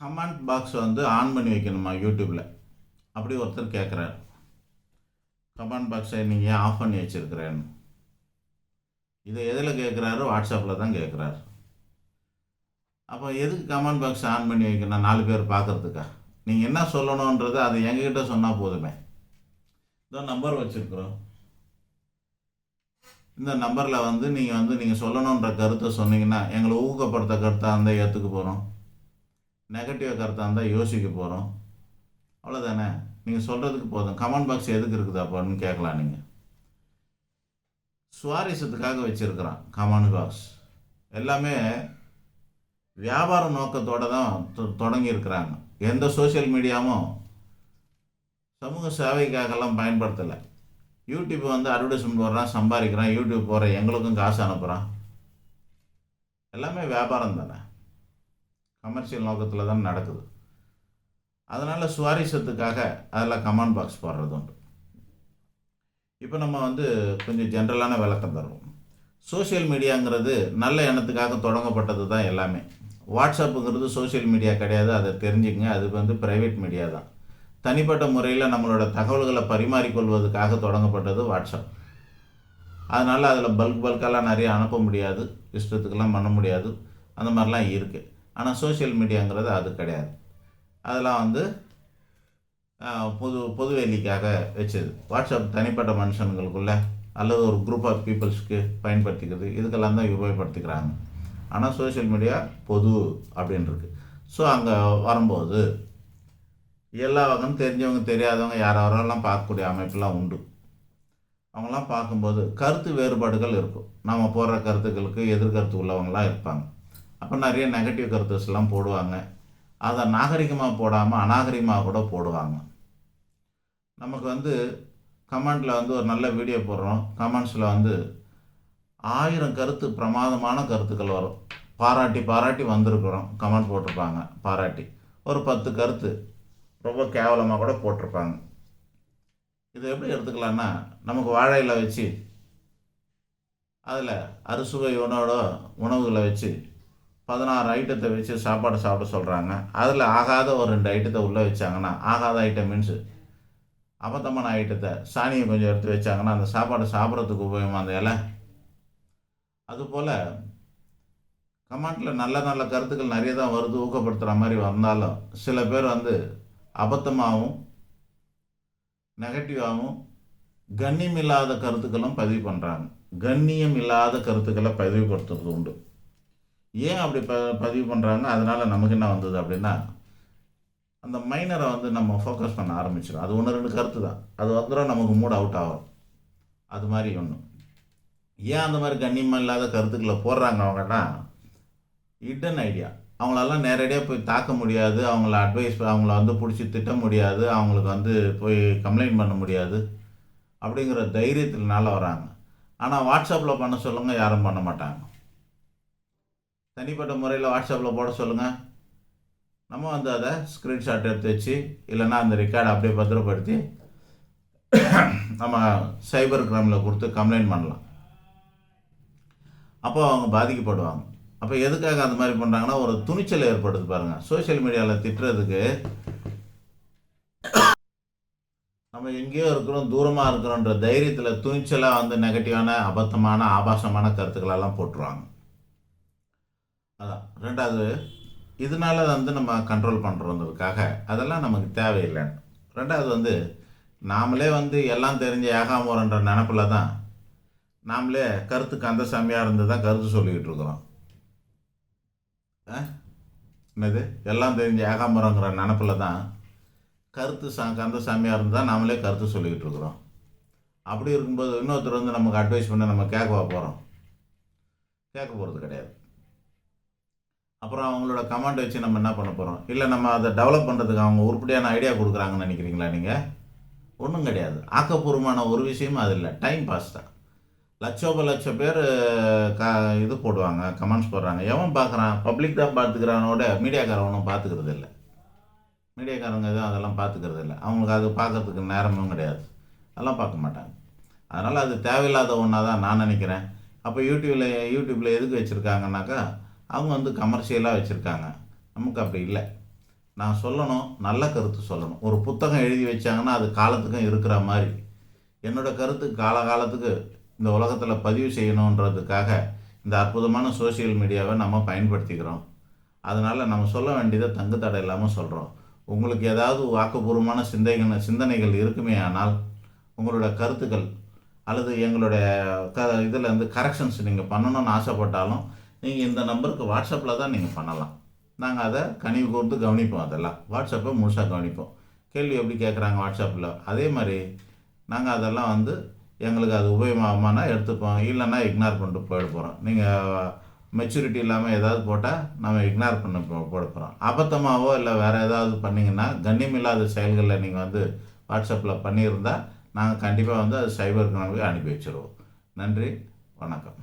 Comment box வந்து on பண்ணி வைக்கணுமா யூடியூப்பில் அப்படி ஒருத்தர் கேட்குறாரு கமெண்ட் பாக்ஸை நீங்கள் ஏன் ஆஃப் பண்ணி வச்சுருக்கிறேன்னு. இதை எதில் கேட்குறாரு வாட்ஸ்அப்பில் தான் கேட்குறாரு அப்போ எதுக்கு கமெண்ட் பாக்ஸ் ஆன் பண்ணி வைக்கணும்? நாலு பேர் பார்க்குறதுக்கா நீங்கள் என்ன சொல்லணுன்றது அது எங்ககிட்ட சொன்னால் போதுமே. இதோ நம்பர் வச்சுருக்குறோம். இந்த நம்பரில் வந்து நீங்கள் வந்து நீங்கள் சொல்லணுன்ற கருத்தை சொன்னீங்கன்னா எங்களை ஊக்கப்படுத்த கருத்தாக இருந்தால் ஏற்றுக்க போகிறோம் நெகட்டிவ் கருத்தாக இருந்தால் யோசிக்க போகிறோம் அவ்வளோதானே நீங்கள் சொல்கிறதுக்கு போதும். கமெண்ட் பாக்ஸ் எதுக்கு இருக்குது அப்போன்னு கேட்கலாம் நீங்கள் சுவாரஸ்யத்துக்காக வச்சுருக்கிறான் கமெண்ட் பாக்ஸ் எல்லாமே வியாபார நோக்கத்தோடு தான் தொ- தொடங்கியிருக்கிறாங்க எந்த சோஷியல் மீடியாவும் சமூக சேவைக்காகலாம் பயன்படுத்தலை. யூடியூப் வந்து அட்வர்டைஸ்மெண்ட் போடுறான் சம்பாதிக்கிறான் யூடியூப் போகிற எங்களுக்கும் காசு அனுப்புகிறான் எல்லாமே வியாபாரம் தானே? கமர்ஷியல் நோக்கத்தில் தான் நடக்குது. அதனால் சுவாரஸ்யத்துக்காக அதில் கமெண்ட் பாக்ஸ் போடுறது உண்டு. இப்போ நம்ம வந்து கொஞ்சம் ஜென்ரலான விளக்கம் தருவோம். சோஷியல் மீடியாங்கிறது நல்ல எண்ணத்துக்காக தொடங்கப்பட்டது தான் எல்லாமே. வாட்ஸ்அப்புங்கிறது சோஷியல் மீடியா கிடையாது அதை தெரிஞ்சுக்கங்க. அது வந்து ப்ரைவேட் மீடியா தான். தனிப்பட்ட முறையில் நம்மளோட தகவல்களை பரிமாறிக்கொள்வதற்காக தொடங்கப்பட்டது வாட்ஸ்அப் அதனால் அதில் பல்க் பல்கெல்லாம் நிறைய அனுப்ப முடியாது இஷ்டத்துக்கெல்லாம் பண்ண முடியாது. அந்த மாதிரிலாம் இருக்குது ஆனால் சோஷியல் மீடியாங்கிறது அது கிடையாது. அதெல்லாம் வந்து பொது பொது பொதுவெளிக்காக வச்சது. வாட்ஸ்அப் தனிப்பட்ட மனுஷனுங்களுக்குள்ள அல்லது ஒரு குரூப் ஆஃப் பீப்புள்ஸ்க்கு பயன்படுத்திக்கிறது. இதுக்கெல்லாம் தான் உபயோகப்படுத்திக்கிறாங்க. ஆனால் சோஷியல் மீடியா பொது அப்படின்ருக்கு. ஸோ அங்கே வரும்போது எல்லா வகையும் தெரிஞ்சவங்க தெரியாதவங்க யாரெல்லாம் பார்க்கக்கூடிய அமைப்பெல்லாம் உண்டு. அவங்களாம் பார்க்கும்போது கருத்து வேறுபாடுகள் இருக்கும். நம்ம போடுற கருத்துக்களுக்கு எதிர்கருத்து உள்ளவங்களாம் இருப்பாங்க. அப்போ நிறைய நெகட்டிவ் கருத்துஸ்லாம் போடுவாங்க. அதை நாகரிகமாக போடாமல் அநாகரிகமாக கூட போடுவாங்க. நமக்கு வந்து கமெண்ட்டில் வந்து ஒரு நல்ல வீடியோ போடுறோம். கமெண்ட்ஸில் வந்து ஆயிரம் கருத்து பிரமாதமான கருத்துக்கள் வரும். பாராட்டி பாராட்டி வந்திருக்கிறோம். கமெண்ட் போட்டிருப்பாங்க பாராட்டி. ஒரு பத்து கருத்து ரொம்ப கேவலமாக கூட போட்டிருப்பாங்க. இதை எப்படி எடுத்துக்கலான்னா நமக்கு வாழையில் வச்சு அதில் அறுசுவை உணவோட உணவுகளை வச்சு பதினாறு ஐட்டத்தை வச்சு சாப்பாடு சாப்பிட சொல்கிறாங்க அதில் ஆகாத ஒரு ரெண்டு ஐட்டத்தை உள்ளே வச்சாங்கன்னா ஆகாத ஐட்டம் மீன்ஸு அபத்தமான ஐட்டத்தை சாணியை கொஞ்சம் எடுத்து வச்சாங்கன்னா அந்த சாப்பாடு சாப்பிட்றதுக்கு உபயோகமா அந்த இலை? அதுபோல் கமெண்ட்டில் நல்ல நல்ல கருத்துக்கள் நிறைய தான் வருது. ஊக்கப்படுத்துகிற மாதிரி வந்தாலும் சில பேர் வந்து அபத்தமாகவும் நெகட்டிவாகவும் கண்ணியம் இல்லாத கருத்துக்களும் பதிவு பண்ணுறாங்க கண்ணியம் இல்லாத கருத்துக்களை பதிவுபடுத்துறது உண்டு. ஏன் அப்படி ப பதிவு பண்ணுறாங்க அதனால் நமக்கு என்ன வந்தது அப்படின்னா அந்த மைனரை வந்து நம்ம ஃபோக்கஸ் பண்ண ஆரம்பிச்சிடும் அது ஒன்று ரெண்டு கருத்து தான். அது வந்துடும் நமக்கு மூட் அவுட் ஆகும். அது மாதிரி ஒன்று ஏன் அந்த மாதிரி கண்ணியமாக இல்லாத கருத்துக்களை போடுறாங்க அவங்கன்னா இடன் ஐடியா அவங்களெல்லாம் நேரடியாக போய் தாக்க முடியாது. அவங்கள அட்வைஸ் அவங்கள வந்து பிடிச்சி திட்ட முடியாது. அவங்களுக்கு வந்து போய் கம்ப்ளைண்ட் பண்ண முடியாது. அப்படிங்கிற தைரியத்தினால வராங்க. ஆனால் வாட்ஸ்அப்பில் பண்ண சொல்லுங்கள் யாரும் பண்ண மாட்டாங்க. தனிப்பட்ட முறையில் வாட்ஸ்அப்பில் போட சொல்லுங்கள் நம்ம வந்து அதை ஸ்க்ரீன்ஷாட் எடுத்து வச்சு இல்லைன்னா அந்த ரெக்கார்டை அப்படியே பத்திரப்படுத்தி நம்ம சைபர் கிரைமில் கொடுத்து கம்ப்ளைண்ட் பண்ணலாம். அப்போ அவங்க பாதிக்கப்படுவாங்க. அப்போ எதுக்காக அந்த மாதிரி பண்ணுறாங்கன்னா ஒரு துணிச்சல் ஏற்படுது பாருங்கள் சோஷியல் மீடியாவில் திட்டுறதுக்கு நம்ம எங்கேயோ இருக்கிறோம் தூரமாக இருக்கிறோன்ற தைரியத்தில் துணிச்சலாக வந்து நெகட்டிவான அபத்தமான ஆபாசமான கருத்துக்களெல்லாம் போட்டுருவாங்க. அதான். ரெண்டாவது இதனால வந்து நம்ம கண்ட்ரோல் பண்ணுறோன்றதுக்காக அதெல்லாம் நமக்கு தேவையில்லைன்னு. ரெண்டாவது வந்து நாமளே வந்து எல்லாம் தெரிஞ்ச ஏகாமூரன்ற நினப்பில் தான் நாமளே கருத்து கந்தசாமியாக இருந்து தான் கருத்து சொல்லிக்கிட்டு இருக்கிறோம். ஆ? என்னது? எல்லாம் தெரிஞ்ச ஏகாம்பரங்கிற நினப்பில் தான் கருத்து சா கந்தசாமியாக இருந்து தான் நாமளே கருத்து சொல்லிக்கிட்டு இருக்கிறோம். அப்படி இருக்கும்போது இன்னொருத்தர் வந்து நமக்கு அட்வைஸ் பண்ண நம்ம கேட்கவா போகிறோம் கேட்க போகிறது கிடையாது. அப்புறம் அவங்களோட கமெண்ட் வச்சு நம்ம என்ன பண்ண போகிறோம் இல்லை நம்ம அதை டெவலப் பண்ணுறதுக்கு அவங்க உருப்படியான ஐடியா கொடுக்குறாங்கன்னு நினைக்கிறீங்களா நீங்கள் ஒன்றும் கிடையாது. ஆக்கப்பூர்வமான ஒரு விஷயமும் அது இல்லை. டைம் பாஸ் தான். லட்சோப லட்சம் பேர் க இது போடுவாங்க கமெண்ட்ஸ் போடுறாங்க. எவன் பார்க்குறான்? பப்ளிக் தான் பார்த்துக்கிறானோட மீடியாக்காரவனும் பார்த்துக்கிறது இல்லை. மீடியாக்காரங்க எதுவும் அதெல்லாம் பார்த்துக்கிறது இல்லை. அவங்களுக்கு அது பார்க்கறதுக்கு நேரமும் கிடையாது. அதெல்லாம் பார்க்க மாட்டாங்க. அதனால் அது தேவையில்லாத ஒன்றா தான் நான் நினைக்கிறேன். அப்போ யூடியூப்பில் யூடியூப்பில் எதுக்கு வச்சுருக்காங்கனாக்கா அவங்க வந்து கமர்ஷியலாக வச்சுருக்காங்க. நமக்கு அப்படி இல்லை. நான் சொல்லணும் நல்ல கருத்து சொல்லணும். ஒரு புத்தகம் எழுதி வச்சாங்கன்னா அது காலத்துக்கும் இருக்கிற மாதிரி. என்னோட கருத்து காலகாலத்துக்கு இந்த உலகத்தில் பதிவு செய்யணுன்றதுக்காக இந்த அற்புதமான சோஷியல் மீடியாவை நம்ம பயன்படுத்திக்கிறோம். அதனால் நம்ம சொல்ல வேண்டியதை தங்கு தடை இல்லாமல் சொல்கிறோம் உங்களுக்கு ஏதாவது ஆக்கப்பூர்வமான சிந்தைகள் சிந்தனைகள் இருக்குமே ஆனால் உங்களோட கருத்துக்கள் அல்லது எங்களுடைய க இதில் வந்து கரெக்ஷன்ஸ் நீங்கள் பண்ணணும்னு ஆசைப்பட்டாலும் நீங்கள் இந்த நம்பருக்கு வாட்ஸ்அப்பில் தான் நீங்கள் பண்ணலாம். நாங்கள் அதை கனிவு கூர்ந்து கவனிப்போம் அதெல்லாம். வாட்ஸ்அப்பை முழுசாக கவனிப்போம். கேள்வி எப்படி கேட்குறாங்க வாட்ஸ்அப்பில் அதே மாதிரி நாங்கள் அதெல்லாம் வந்து எங்களுக்கு அது உபயோகமாகமானா எடுத்துப்போம். இல்லைன்னா இக்னார் பண்ணிட்டு போயிட போகிறோம் நீங்கள் மெச்சூரிட்டி இல்லாமல் ஏதாவது போட்டால் நம்ம இக்னார் பண்ண போட போகிறோம் அபத்தமாகவோ இல்லை வேறு ஏதாவது பண்ணிங்கன்னா கண்ணியமில்லாத செயல்களில் நீங்கள் வந்து வாட்ஸ்அப்பில் பண்ணியிருந்தால் நாங்கள் கண்டிப்பாக வந்து அது சைபர் கிரைமுக்கு அனுப்பி வச்சுருவோம். நன்றி. வணக்கம்.